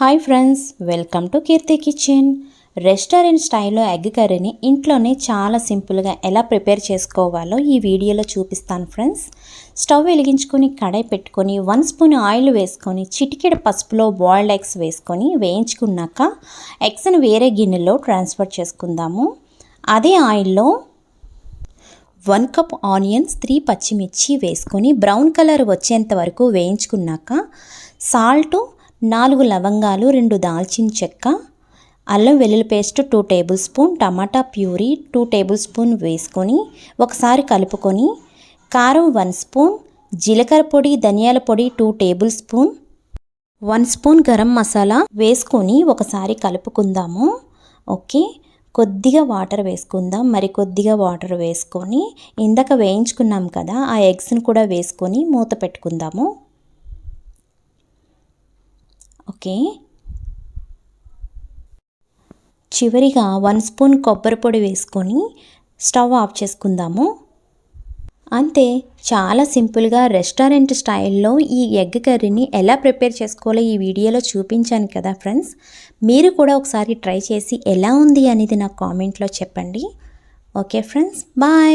Hi friends welcome to Keerthi kitchen. Restaurant స్టైల్లో egg కర్రీని ఇంట్లోనే చాలా సింపుల్గా ఎలా ప్రిపేర్ చేసుకోవాలో ఈ వీడియోలో చూపిస్తాను ఫ్రెండ్స్. స్టవ్ వెలిగించుకొని కడాయి పెట్టుకొని వన్ స్పూన్ ఆయిల్ వేసుకొని చిటికెడ పసుపులో బాయిల్డ్ ఎగ్స్ వేసుకొని వేయించుకున్నాక ఎగ్స్ని వేరే గిన్నెలో ట్రాన్స్ఫర్ చేసుకుందాము. అదే ఆయిల్లో వన్ కప్ ఆనియన్స్ త్రీ పచ్చిమిర్చి వేసుకొని బ్రౌన్ కలర్ వచ్చేంత వరకు వేయించుకున్నాక సాల్ట్ నాలుగు లవంగాలు రెండు దాల్చిన చెక్క అల్లం వెల్లుల్లి పేస్ట్ టూ టేబుల్ స్పూన్ టమాటా ప్యూరీ టూ టేబుల్ స్పూన్ వేసుకొని ఒకసారి కలుపుకొని కారం వన్ స్పూన్ జీలకర్ర పొడి ధనియాల పొడి two tablespoon one spoon garam masala వేసుకొని ఒకసారి కలుపుకుందాము. ఓకే కొద్దిగా వాటర్ వేసుకుందాం. మరి కొద్దిగా వాటర్ వేసుకొని ఇందాక వేయించుకున్నాం కదా ఆ ఎగ్స్ని కూడా వేసుకొని మూత పెట్టుకుందాము. ఓకే. చివరిగా వన్ స్పూన్ కొబ్బరి పొడి వేసుకొని స్టవ్ ఆఫ్ చేసుకుందాము. అంతే చాలా సింపుల్గా రెస్టారెంట్ స్టైల్లో ఈ ఎగ్ కర్రీని ఎలా ప్రిపేర్ చేసుకోవాలో ఈ వీడియోలో చూపించాను కదా ఫ్రెండ్స్. మీరు కూడా ఒకసారి ట్రై చేసి ఎలా ఉంది అనేది నాకు కామెంట్లో చెప్పండి. Okay friends bye!